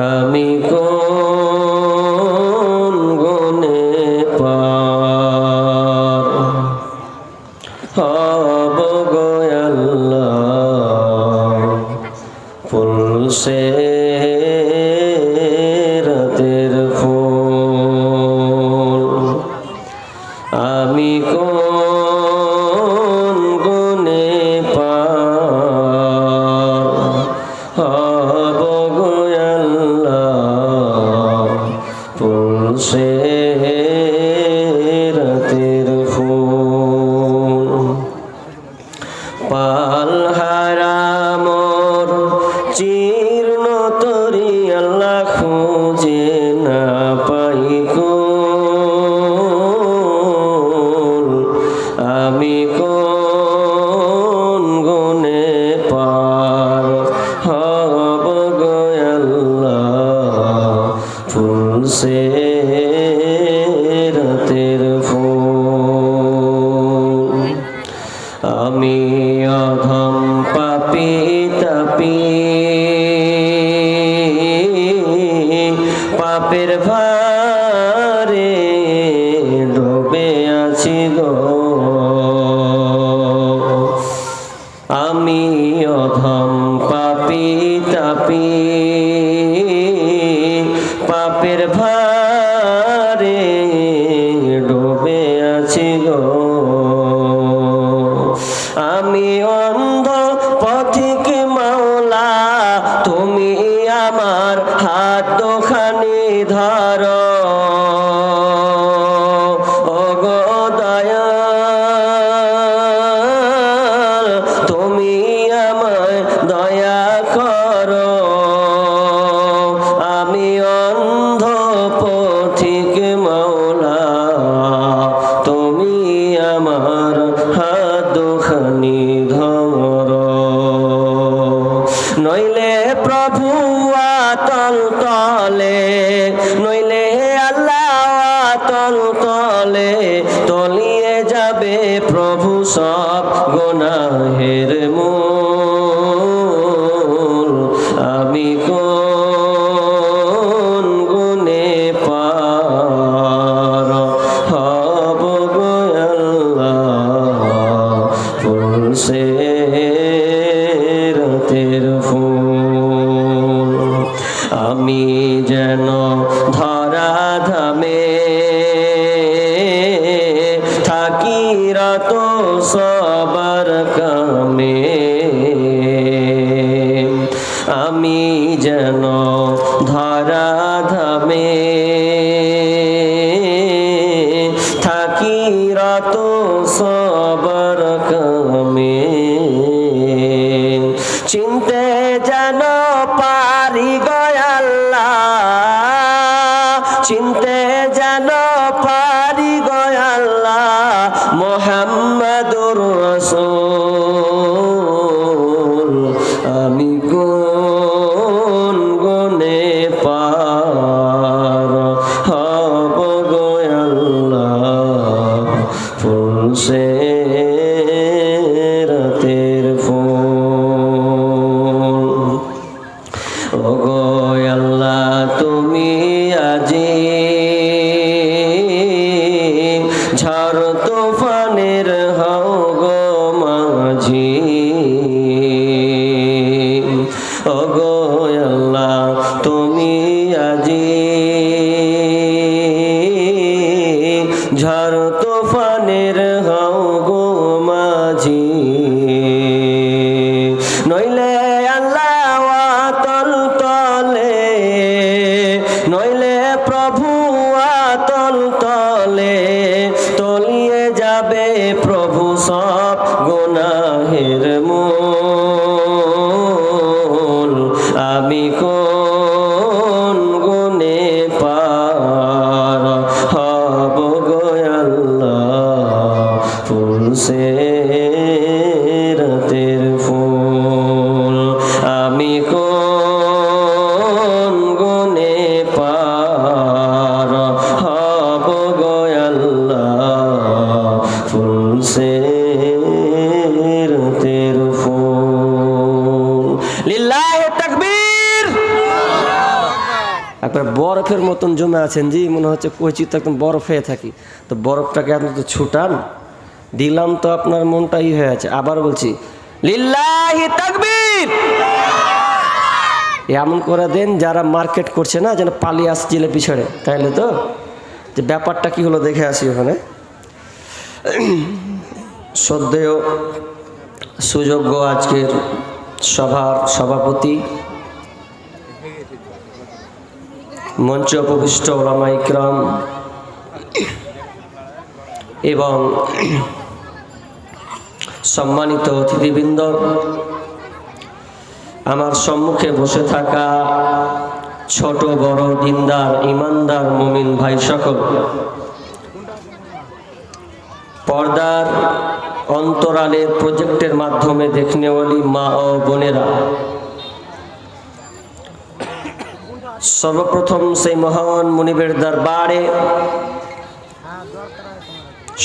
আমি কোন পাপের ভারে চিনতে মূল আছেন জি, মনে হচ্ছে কচি তো একদম বরফ হয়ে থাকি। তো বরফটাকে আপনি তো ছুটান। দিলাম তো আপনার মনটাই হয়ে আছে। আবার বলছি এমন করে দেন যারা মার্কেট করছে না, যেন পালিয়ে আসছিল পিছনে, তাইলে তো? যে ব্যাপারটা কি হলো দেখে আসি ওখানে। শ্রদ্ধেয়, সুযোগ্য আজকের সভার সভাপতি মঞ্চে উপবিষ্ট ওলামা ইকরাম এবং সম্মানিত অতিথিবৃন্দ, আমার সম্মুখে বসে থাকা ছোট, বড়, দিনদার, ইমানদার, মুমিন ভাই সকল, পর্দার অন্তরালে প্রজেক্টের মাধ্যমে দেখনেওয়ালি মা ও বোনেরা সর্বপ্রথম সেই মহান মুনিবের দরবারে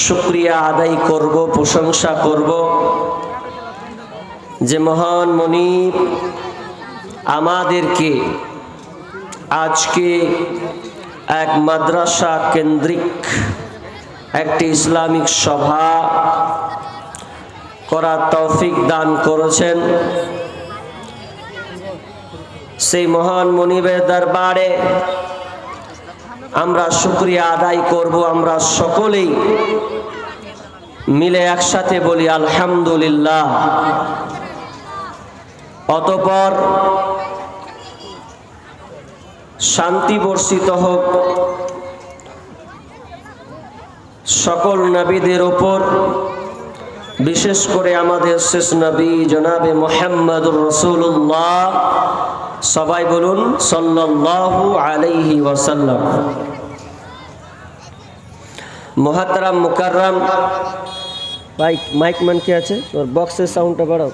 শুক্রিয়া আদায় করব, প্রশংসা করব যে মহান মনিব আমাদেরকে আজকে এক মাদ্রাসা কেন্দ্রিক একটি ইসলামিক সভা করার তৌফিক দান করেছেন। সেই মহান মনিবের দরবারে আমরা শুক্রিয়া আদায় করব, আমরা সকলেই মিলে একসাথে বলি আলহামদুলিল্লাহ। অতপর শান্তি বর্ষিত হোক। সকল নবীদের ওপর বিশেষ করে আমাদের শেষ নবী জনাবে মোহাম্মদুর রসুল্লাহ সবাই বলুন সাল্লাল্লাহু আলাইহি ওয়াসাল্লাম। মহাতারাম মুকাররাম। বাইক মাইক ম্যান কে আছে? তোর বক্সের সাউন্ডটা বাড়াও।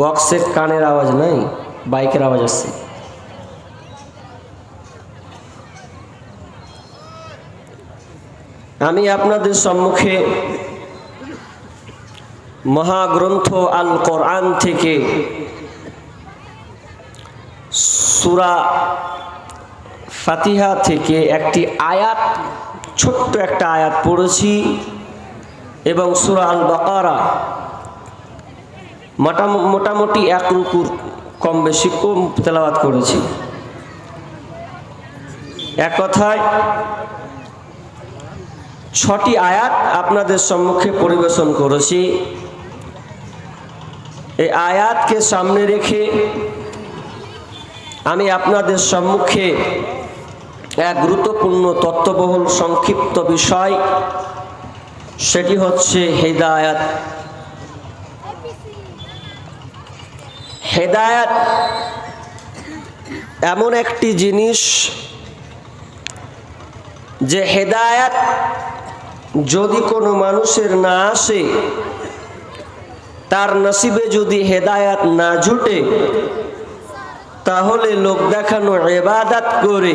বক্সের কানের আওয়াজ নাই, বাইকের আওয়াজ আসছে। আমি আপনাদের সম্মুখে মহাগ্রন্থ আল কোরআন থেকে সুরা ফাতিহা থেকে একটি আয়াত, ছোট্ট একটা আয়াত পড়েছি এবং সুরা আল বাকারা মোটাম- মোটামুটি এক রুকুর কম বেশি কম তেলাওয়াত করেছি। এক কথায়, ছটি আয়াত আপনাদের সম্মুখে পরিবেশন করেছি। এই আয়াতকে সামনে রেখে আমি আপনাদের সম্মুখে এক গুরুত্বপূর্ণ তত্ত্ববহুল সংক্ষিপ্ত বিষয়, সেটি হচ্ছে হেদায়াত। হেদায়াত এমন একটি জিনিস যে হেদায়াত যদি কোনো মানুষের না আসে তার নসিবে যদি হেদায়াত না জুটে, তাহলে লোক দেখানো এবাদাত করে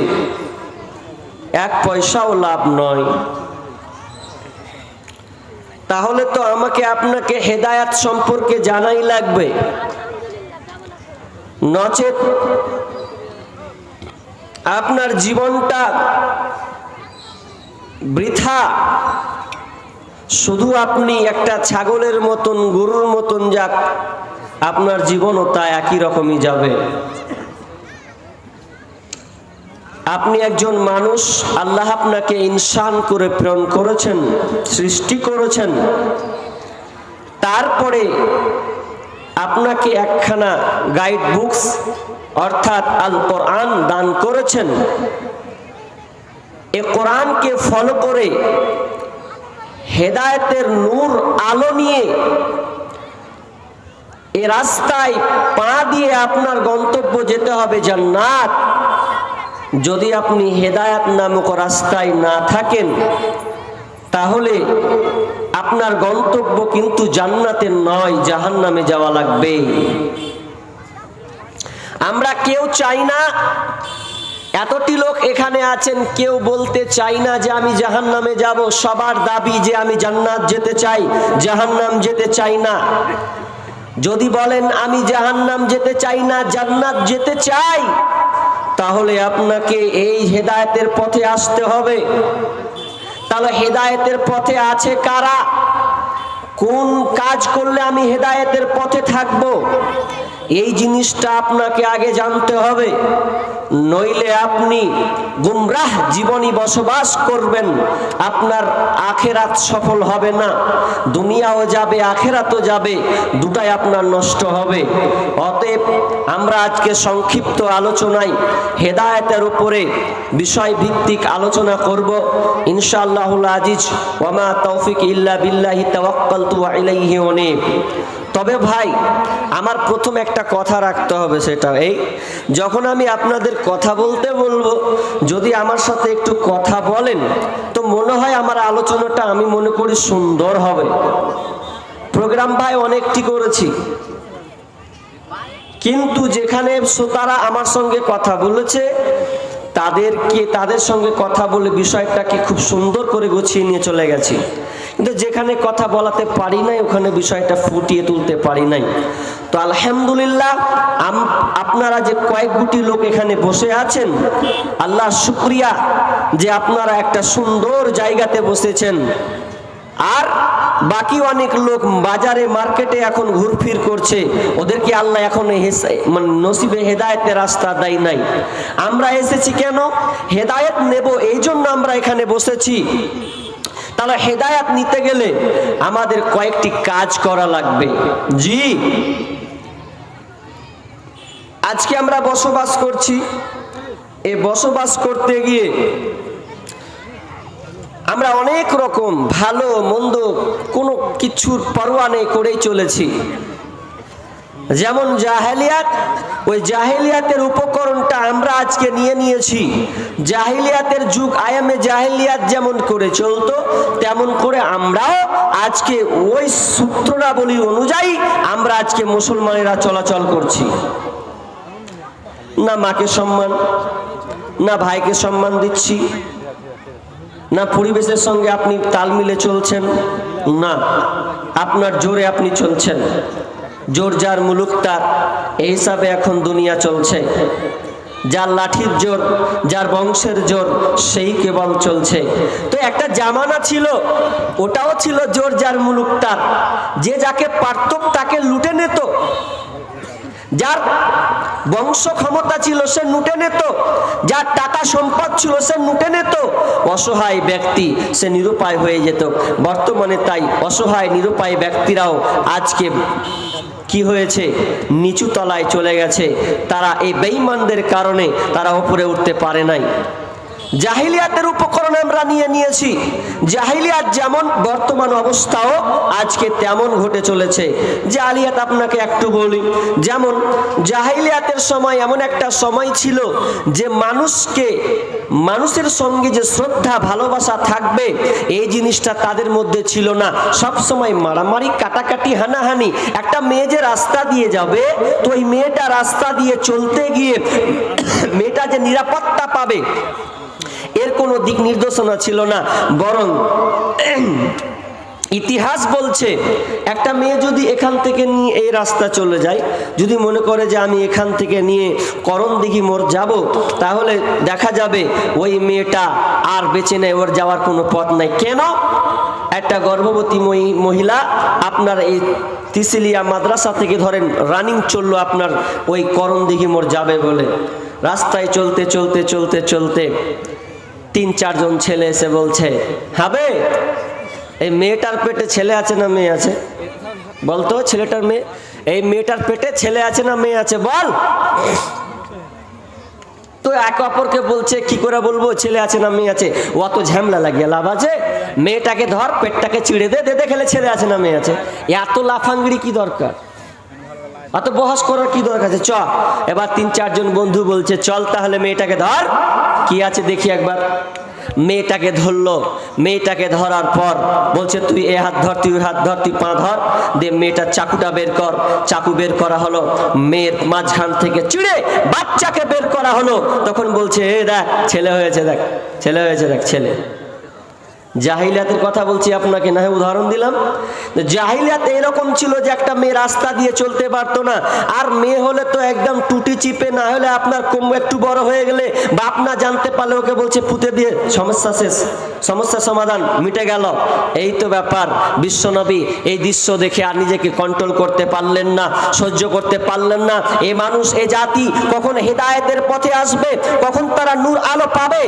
এক পয়সাও লাভ নয়। তাহলে তো আমাকে আপনাকে হেদায়াত সম্পর্কে জানাই লাগবে। নচেত আপনার জীবনটা বৃথা শুধু আপনি একটা ছাগলের মতন, গরুর মতন যাক, আপনার জীবনও তা একই রকমই যাবে। আপনি একজন মানুষ, আল্লাহ আপনাকে ইনসান করে প্রেরণ করেছেন, সৃষ্টি করেছেন। তারপরে আপনাকে একখানা গাইড বুকস অর্থাৎ আল কোরআন দান করেছেন। এ কোরআনকে ফলো করে হেদায়েতের নূর আলো নিয়ে এ রাস্তায় পা দিয়ে আপনার গন্তব্য যেতে হবে জান্নাত। যদি আপনি হেদায়াত নামক রাস্তায় না থাকেন, তাহলে আপনার গন্তব্য কিন্তু জান্নাতের নয় জাহান নামে যাওয়া লাগবে। আমরা কেউ চাই না এতটি লোক এখানে আছেন, কেউ বলতে চাই না যে আমি জাহান নামে যাব। সবার দাবি যে আমি জান্নাত যেতে চাই, জাহান্নাম যেতে চাই না। যদি বলেন, আমি জাহান্নাম যেতে চাই না, জান্নাত যেতে চাই, তাহলে আপনাকে এই হেদায়তের পথে আসতে হবে। তাহলে হেদায়েতের পথে আছে কারা? কোন কাজ করলে আমি হেদায়েতের পথে থাকব? এই জিনিসটা আপনাকে আগে জানতে হবে। নইলে আপনি গুমরাহ জীবনী বসবাস করবেন, আপনার আখেরাত সফল হবে না। দুনিয়াও যাবে, আখেরাতও যাবে, দুটাই আপনার নষ্ট হবে। অতএব আমরা আজকে সংক্ষিপ্ত আলোচনায় হেদায়েতের উপরে বিষয় ভিত্তিক আলোচনা করব। ইনশাআল্লাহুল আজিজ ওয়ামা তৌফিক ইল্লা বিল্লাহি তাওয়াক্কালতু ওয়া ইলাইহি উনীব তবে ভাই, আমার প্রথম একটা কথা রাখতে হবে সেটা এই, যখন আমি আপনাদের কথা বলতে বলব, যদি আমার সাথে একটু কথা বলেন, তো মনে হয় আমার আলোচনাটা আমি মনে করি সুন্দর হবে। প্রোগ্রাম ভাই অনেকটি করেছি। কিন্তু যেখানে শ্রোতারা আমার সঙ্গে কথা বলেছে, তাদেরকে, তাদের সঙ্গে কথা বলে বিষয়টাকে খুব সুন্দর করে গুছিয়ে নিয়ে চলে গেছি। যেখানে কথা বলাতে পারি নাই, ওখানে বিষয়টা ফুটিয়ে তুলতে পারি নাই। তো আলহামদুলিল্লাহ আপনারা যে কয়েক গুটি লোক এখানে বসে আছেন, আল্লাহ শুক্রিয়া যে আপনারা একটা সুন্দর জায়গাতে বসেছেন। আর বাকি অনেক লোক বাজারে, মার্কেটে এখন ঘুরফির করছে ওদেরকে আল্লাহ এখন মানে নসিবে হেদায়েতের রাস্তা দেয় নাই? আমরা এসেছি কেন? হেদায়েত নেব এই জন্য আমরা এখানে বসেছি। তাহলে হেদায়াত নিতে গেলে আমাদের কয়েকটি কাজ করা লাগবে। জি। আজকে আমরা বসবাস করছি। এ বসবাস করতে গিয়ে আমরা অনেক রকম ভালো মন্দ কোনো কিছুর পরোয়া নেই করেই চলেছি। যেমন জাহেলিয়াত, ওই জাহেলিয়াতের উপকরণটা আমরা আজকে নিয়ে নিয়েছি। জাহেলিয়াতের যুগ আয়ামে জাহেলিয়াত যেমন করে চলতো, তেমন করে আমরাও আজকে ওই সূত্রনাবলী অনুযায়ী আমরা আজকে মুসলমানেরা চলাচল করছি। না মাকে সম্মান, না ভাইকে সম্মান দিচ্ছি, না পরিবেশের সঙ্গে আপনি তাল মিলে চলছেন, না, আপনার জোরে আপনি চলছেন। জোর যার মুলুক তার। এই হিসাবে এখন দুনিয়া চলছে। যার লাঠির জোর, যার বংশের জোর, সেই কেবল চলছে। তো একটা জামানা ছিল, ওটাও ছিল জোর যার মুলুক তার। যে যাকে পারত তাকে লুটে নিত। যার বংশ ক্ষমতা ছিল সে লুটে নিত। যার টাকা সম্পদ ছিল সে লুটে নিত। অসহায় ব্যক্তি সে নিরুপায় হয়ে যেত। বর্তমানে তাই অসহায় নিরুপায় ব্যক্তিরাও আজকে কি হয়েছে? নিচু তলায় চলে গেছে। তারা এই বেঈমানদের কারণে তারা উপরে উঠতে পারে নাই। জাহিলিয়াতের উপকরণ আমরা নিয়ে নিয়েছি। জাহিলিয়াত যেমন বর্তমান অবস্থাও আজকে তেমন ঘটে চলেছে। জাহিলিয়াত আপনাকে একটু বলি, যেমন জাহিলিয়াতের সময় এমন একটা সময় ছিল যে মানুষকে, মানুষের সঙ্গে যে শ্রদ্ধা, ভালোবাসা থাকবে, এই জিনিসটা তাদের মধ্যে ছিল না। সব সময় মারামারি, কাটাকাটি, হানাহানি, একটা মেয়ে যে রাস্তা দিয়ে যাবে, তো ওই মেয়েটা রাস্তা দিয়ে চলতে গিয়ে মেয়েটা যে নিরাপত্তা পাবে এর কোনো দিক নির্দেশনা ছিল না, বরং ইতিহাস বলছে, একটা মেয়ে যদি এখান থেকে নিয়ে এই রাস্তা চলে যায়, যদি মনে করে যে আমি এখান থেকে নিয়ে করণ দিঘি মোর যাব, তাহলে দেখা যাবে ওই মেয়েটা আর বেঁচে নেয় ওর যাওয়ার কোনো পথ নাই। কেন? একটা গর্ভবতী মহি- মহিলা আপনার এই তিসিলিয়া মাদ্রাসা থেকে ধরেন, রানিং চলল আপনার ওই করণ দিঘি মোর যাবে বলে। রাস্তায় চলতে চলতে চলতে চলতে তিন, চারজন ছেলে এসে বলছে, হবে, এই মেয়েটার পেটে ছেলে আছে না মেয়ে আছে? বলতো, ছেলেটার মেয়ে, এই মেয়েটার পেটে ছেলে আছে না মেয়ে আছে, বল। তো এক অপরকে বলছে, কি করে বলব, ছেলে আছে না মেয়ে আছে? অত ঝামলা লাগিয়ে লাভ আছে। মেয়েটাকে ধর, পেটটাকে চিড়ে দে দে, খেলে ছেলে আছে না মেয়ে আছে। এত লাফাঙ্গড়ি কি দরকার? অত বহস করার কি দরকার আছে? চ এবার তিন চারজন বন্ধু বলছে, চল তাহলে মেয়েটাকে ধর। কি আছে দেখি একবার। মেয়েটাকে ধরলো। মেয়েটাকে ধরার পর বলছে, তুই এ হাত ধর, তুই হাত ধর, তুই পা ধর। দে মেয়েটার চাকুটা বের কর। চাকু বের করা হলো। মেয়ের মাঝখান থেকে চিড়ে বাচ্চাকে বের করা হলো। তখন বলছে, এ দেখ, ছেলে হয়েছে দেখ, ছেলে হয়েছে দেখ, ছেলে। জাহিলিয়াতের কথা বলছি আপনাকে, না উদাহরণ দিলাম। জাহিলিয়াত এরকম ছিল যে একটা মেয়ে রাস্তা দিয়ে চলতে পারতো না। আর মেয়ে হলে তো একদম টুটি চিপে, না হলে আপনার কোম একটু বড় হয়ে গেলে বাপ না জানতে পারলে ওকে বলছে, পুঁতে দিয়ে, সমস্যা শেষ, সমস্যা সমাধান, মিটে গেল। এই তো ব্যাপার, বিশ্বনবী এই দৃশ্য দেখে আর নিজেকে কন্ট্রোল করতে পারলেন না, সহ্য করতে পারলেন না। এ মানুষ, এ জাতি কখন হেদায়েতের পথে আসবে, কখন তারা নূর আলো পাবে?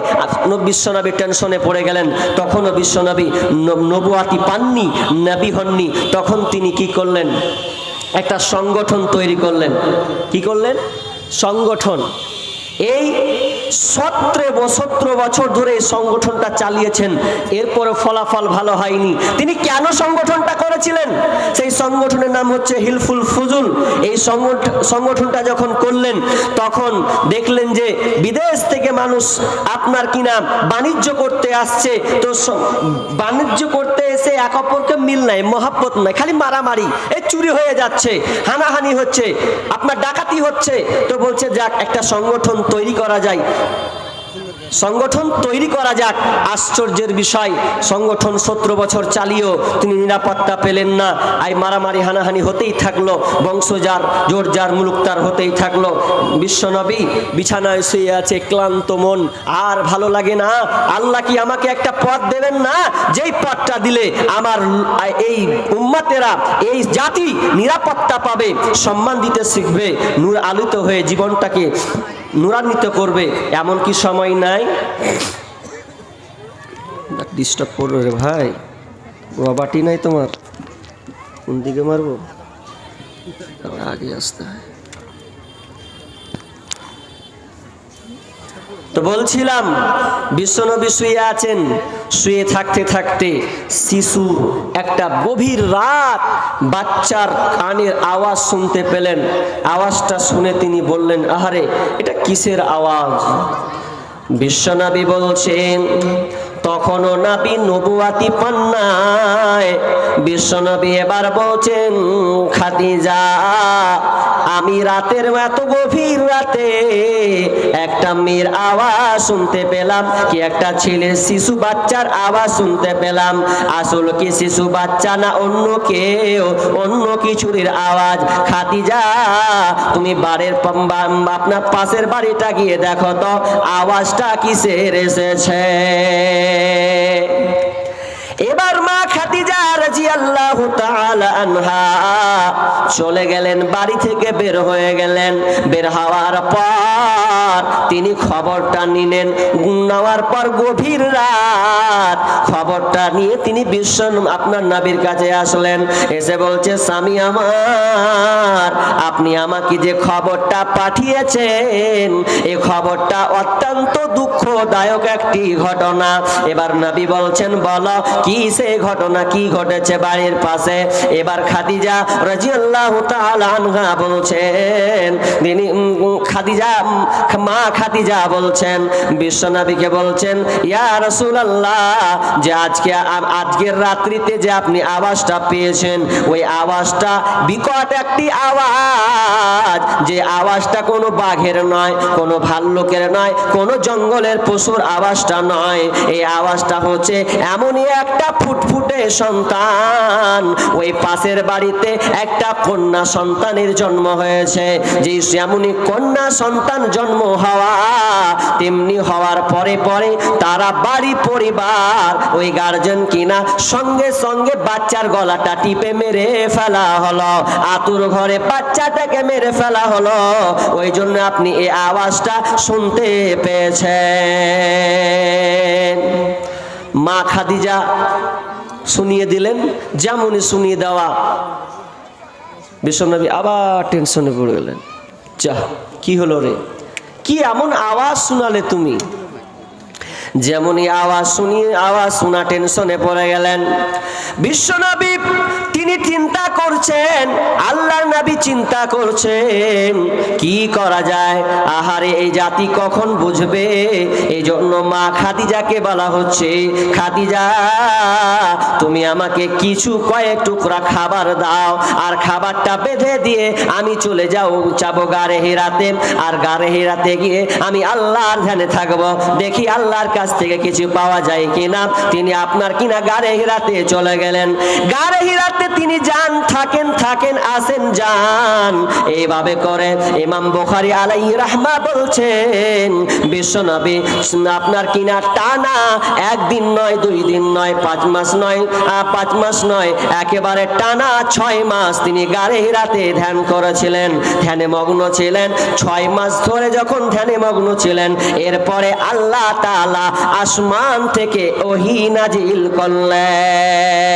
বিশ্বনবী টেনশনে পড়ে গেলেন। তখনও বিশ্বনবী নবী নবুয়াতি পাননি, নাবি হননি। তখন তিনি কি করলেন? একটা সংগঠন তৈরি করলেন। কি করলেন? সংগঠন। এই সতেরো সতেরো বছর ধরে এই সংগঠনটা চালিয়েছেন। এরপরে ফলাফল ভালো হয়নি। তিনি কেন সংগঠনটা করেছিলেন? সেই সংগঠনের নাম হচ্ছে হিলফুল ফুজুল। এই সংগঠ- সংগঠনটা যখন করলেন, তখন দেখলেন যে বিদেশ থেকে মানুষ আপনার কিনা বাণিজ্য করতে আসছে। তো বাণিজ্য করতে এসে এক অপরকে মিল নাই, মহাব্বত নাই, খালি মারামারি। এ চুরি হয়ে যাচ্ছে, হানাহানি হচ্ছে, আপনার ডাকাতি হচ্ছে। তো বলছে, যাক, একটা সংগঠন তৈরি করা যায়। সংগঠন তৈরি করা যাক, আশ্চর্যের বিষয়। সংগঠন সতেরো বছর চালিয়েও তিনি নিরাপত্তা পেলেন না। আই মারামারি হানাহানি হতেই থাকল, বংশজার জোরজার মুলুকতার হতেই থাকল। বিশ্বনবী বিছানায় শুয়ে আছে ক্লান্ত মন, আর ভালো লাগে না। আল্লাহ কি আমাকে একটা পথ দেবেন না? যেই পথটা দিলে আমার এই উম্মাতেরা, এই জাতি নিরাপত্তা পাবে, সম্মান দিতে শিখবে, নূর আলোকিত হয়ে জীবনটাকে নূরান্বিত করবে, এমন কি সময় নাই? ডিস্টার্ব করব রে ভাই। রবাটি নাই তোমার। কোন দিকে মারবো? আগে আসতে হয়। তো বলছিলাম, বিশ্বনবী শুয়ে আছেন, শুয়ে থাকতে থাকতে শিশু একটা গভীর রাত বাচ্চার কানের আওয়াজ শুনতে পেলেন। আওয়াজটা শুনে তিনি বললেন, আহারে, এটা কিসের আওয়াজ? বিশ্বনবী বলছেন, তখনও নাবি নবুয়াতি পান্নায় বিশ্বনবী এবার বলছেন, খাদিজা আমি রাতের এত গভীর রাতে একটা মেয়ের আওয়াজ শুনতে পেলাম, কি একটা ছেলে শিশু বাচ্চার আওয়াজ শুনতে পেলাম। আসল কি শিশু বাচ্চা না অন্য কেউ? অন্য কিছুর আওয়াজ। খাদিজা, তুমি বাড়ির আপনার পাশের বাড়িটা গিয়ে দেখো তো, আওয়াজটা কিসের এসেছে? চলে গেলেন, বাড়ি থেকে বের হয়ে গেলেন। বের হওয়ার পর তিনি খবরটা নিলেন। নেওয়ার পর গভীর রাত খবরটা নিয়ে তিনি বিশ্ব আপনার নাবির কাছে আসলেন। এসে বলছে, স্বামী আমার, আপনি আমাকে যে খবরটা পাঠিয়েছেন এই খবরটা অত্যন্ত দুঃখদায়ক একটি ঘটনা। এবার নবী বলছেন, বলো, কি সে ঘটনা? কি ঘটেছে বাড়ির পাশে? এবার খাদিজা রাজিয়াল্লাহু তাআলা বলছেন, তিনি খাদিজা, মা খাদিজা বলছেন বিশ্বনবীকে বলছেন, ইয়া রাসূলুল্লাহ যে আজকে আজকের রাত্রিতে যে আপনি আওয়াজটা পেয়েছেন, ওই আওয়াজটা বিকট একটি আওয়াজ। যে আওয়াজটা কোনো বাঘের নয়, কোনো ভাল্লুকের নয়, কোনো জঙ্গলের পশুর আওয়াজটা নয়। এই আওয়াজটা হচ্ছে এমনই একটা ফুটফুটে সন্তান। ওই পাশের বাড়িতে একটা কন্যা সন্তানের জন্ম হয়েছে। যে এমনই কন্যা সন্তান জন্ম হওয়া, তেমনি হওয়ার পরে পরে তারা বাড়ি, পরিবার ওই গার্জেন কিনা? সঙ্গে সঙ্গে বাচ্চার গলাটা টিপে মেরে ফেলা হলো। আতুর ঘরে বাচ্চাটাকে মেরে ফেলা হলো। ওই জন্য আপনি এই আওয়াজটা শুনতে পেয়েছেন। মা খাদিজা শুনিয়ে দিলেন, যেমনই শুনিয়ে দেওয়া। বিশ্বনবী আবার টেনশনে পড়ে গেলেন। যা, কি হলো রে? কি এমন আওয়াজ শোনালে তুমি? যেমনই আওয়াজ শুনি, আওয়াজ শোনা টেনশনে পড়ে গেলেন। বিশ্বনবী, তিনি চিন্তা করছেন, আল্লাহর নবী চিন্তা করছেন, কি করা যায়? আহারে, এই জাতি কখন বুঝবে? এই জন্য মা খাদিজাকে বলা হচ্ছে, খাদিজা, তুমি আমাকে কিছু কয়েক টুকরা খাবার দাও, আর খাবারটা বেঁধে দিয়ে আমি চলে যাও, যাব গারে হেরাতে। আর গারে হেরাতে গিয়ে আমি আল্লাহর ধ্যানে থাকব। দেখি আল্লাহর কাছ থেকে কিছু পাওয়া যায় কিনা, তিনি আপনার কিনা গারে হিরাতে চলে গেলেন। গারে হিরাতে তিনি যান, থাকেন থাকেন, আসেন, যান। এইভাবে করে ইমাম বুখারী আলাইহি রাহমা বলছেন, বিশ্বনবী, আপনার কিনা টানা একদিন নয়, দুই দিন নয়, পাঁচ মাস নয় পাঁচ মাস নয়, একেবারে টানা ছয় মাস তিনি গাড়ে হিরাতে ধ্যান করেছিলেন, ধ্যানে মগ্ন ছিলেন। ছয় মাস ধরে যখন ধ্যানে মগ্ন ছিলেন, এরপরে আল্লাহ তাআলা আসমান থেকে ওহি নাজিল করলেন